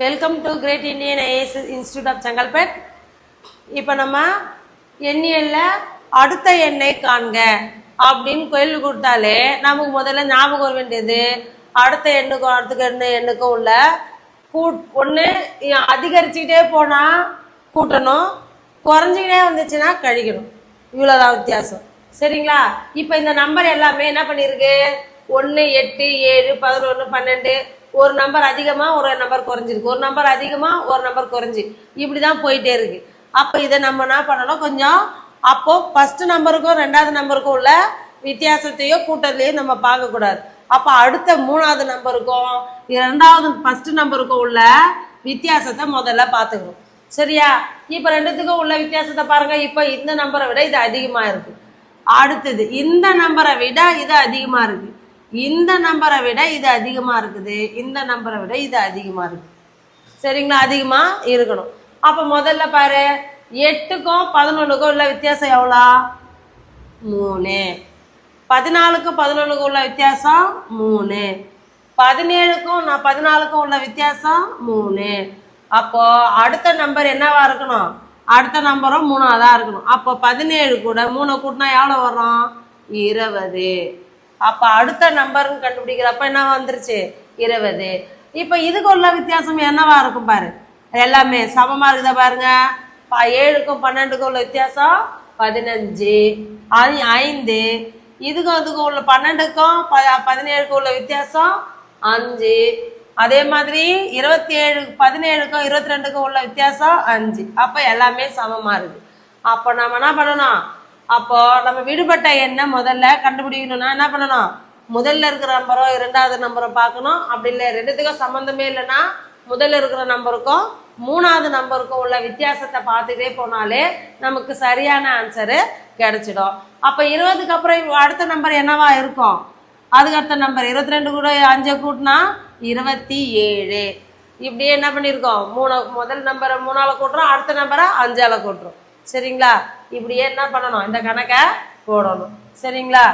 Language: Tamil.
Welcome to great Indian IAS institute of Chengalpet இப்போ நம்ம எண்ணியல்ல அடுத்த எண்ணை காண்க அப்படின்னு கேள்வி கொடுத்தாலே நமக்கு முதல்ல ஞாபகம் வர வேண்டியது அடுத்த எண்ணுக்கும் அடுத்த எண்ணு எண்ணுக்கும் உள்ள கூட் ஒன்று அதிகரிச்சுக்கிட்டே போனால் கூட்டணும் குறைஞ்சிக்கிட்டே வந்துச்சுன்னா கழிக்கணும். இவ்வளோதான் வித்தியாசம். சரிங்களா? இப்போ இந்த நம்பர் எல்லாமே என்ன பண்ணியிருக்கு? ஒன்று எட்டு ஏழு பதினொன்று பன்னெண்டு ஒரு நம்பர் அதிகமாக ஒரு நம்பர் குறைஞ்சிருக்கு. ஒரு நம்பர் அதிகமாக ஒரு நம்பர் குறைஞ்சி. இப்படி தான் போயிட்டே இருக்கு. அப்போ இதை நம்ம என்ன பண்ணணும்? கொஞ்சம் அப்போ ஃபர்ஸ்ட் நம்பருக்கும் ரெண்டாவது நம்பருக்கும் உள்ள வித்தியாசத்தையோ கூட்டத்தையோ நம்ம பார்க்கக்கூடாது. அப்போ அடுத்த மூணாவது நம்பருக்கும் இரண்டாவது ஃபர்ஸ்ட் நம்பருக்கும் உள்ள வித்தியாசத்தை முதல்ல பார்த்துக்கணும். சரியா? இப்போ ரெண்டுத்துக்கும் உள்ள வித்தியாசத்தை பாருங்க. இப்போ இந்த நம்பரை விட இது அதிகமாக இருக்கு. அடுத்தது இந்த நம்பரை விட இது அதிகமாக இருக்கு. இந்த நம்பரை விட இது அதிகமாக இருக்குது. இந்த நம்பரை விட இது அதிகமாக இருக்குது சரிங்களா? அதிகமாக இருக்கணும். அப்போ முதல்ல பாரு எட்டுக்கும் பதினொன்றுக்கும் உள்ள வித்தியாசம் எவ்வளோ? மூணு. பதினாலுக்கும் பதினொன்றுக்கும் உள்ள வித்தியாசம் மூணு. பதினேழுக்கும் நான் பதினாலுக்கும் உள்ள வித்தியாசம் மூணு. அப்போது அடுத்த நம்பர் என்னவா இருக்கணும்? அடுத்த நம்பரும் மூணாவதா இருக்கணும். அப்போ பதினேழு கூட மூணை கூட்டினா எவ்வளோ வரும்? இருபது. அப்போ அடுத்த நம்பர்னு கண்டுபிடிக்கிறப்ப என்ன வந்துருச்சு? இருபது. இப்போ இதுக்கு உள்ள வித்தியாசம் என்னவா இருக்கும் பாரு? எல்லாமே சமமா இருக்குதா பாருங்க? ஏழுக்கும் பன்னெண்டுக்கும் உள்ள வித்தியாசம் பதினஞ்சு. ஐந்து. இதுக்கும் அதுக்கும் உள்ள பன்னெண்டுக்கும் ப பதினேழுக்கும் உள்ள வித்தியாசம் அஞ்சு. அதே மாதிரி இருபத்தி ஏழு பதினேழுக்கும் இருபத்தி ரெண்டுக்கும் உள்ள வித்தியாசம் அஞ்சு. அப்போ எல்லாமே சமமாக இருக்குது அப்போ நம்ம என்ன பண்ணணும்? அப்போ நம்ம விடுபட்ட எண்ணை முதல்ல கண்டுபிடிக்கணும்னா என்ன பண்ணணும்? முதல்ல இருக்கிற நம்பரோ இரண்டாவது நம்பரோ பார்க்கணும். அப்படி இல்லை ரெண்டுத்துக்கும் சம்மந்தமே இல்லைன்னா முதல்ல இருக்கிற நம்பருக்கும் மூணாவது நம்பருக்கும் உள்ள வித்தியாசத்தை பார்த்துட்டே போனாலே நமக்கு சரியான ஆன்சரு கிடைச்சிடும். அப்போ இருபதுக்கு அப்புறம் அடுத்த நம்பர் என்னவா இருக்கும்? அதுக்கு அடுத்த நம்பர் இருபத்தி ரெண்டு கூட அஞ்சை கூட்டினா இருபத்தி ஏழு. இப்படியே என்ன பண்ணியிருக்கோம்? மூணு முதல் நம்பரை மூணால் கூட்டுறோம் அடுத்த நம்பரை அஞ்சால் கூட்டுறோம். சரிங்களா? இப்படியே என்ன பண்ணணும்? இந்த கணக்கை போடணும். சரிங்களா?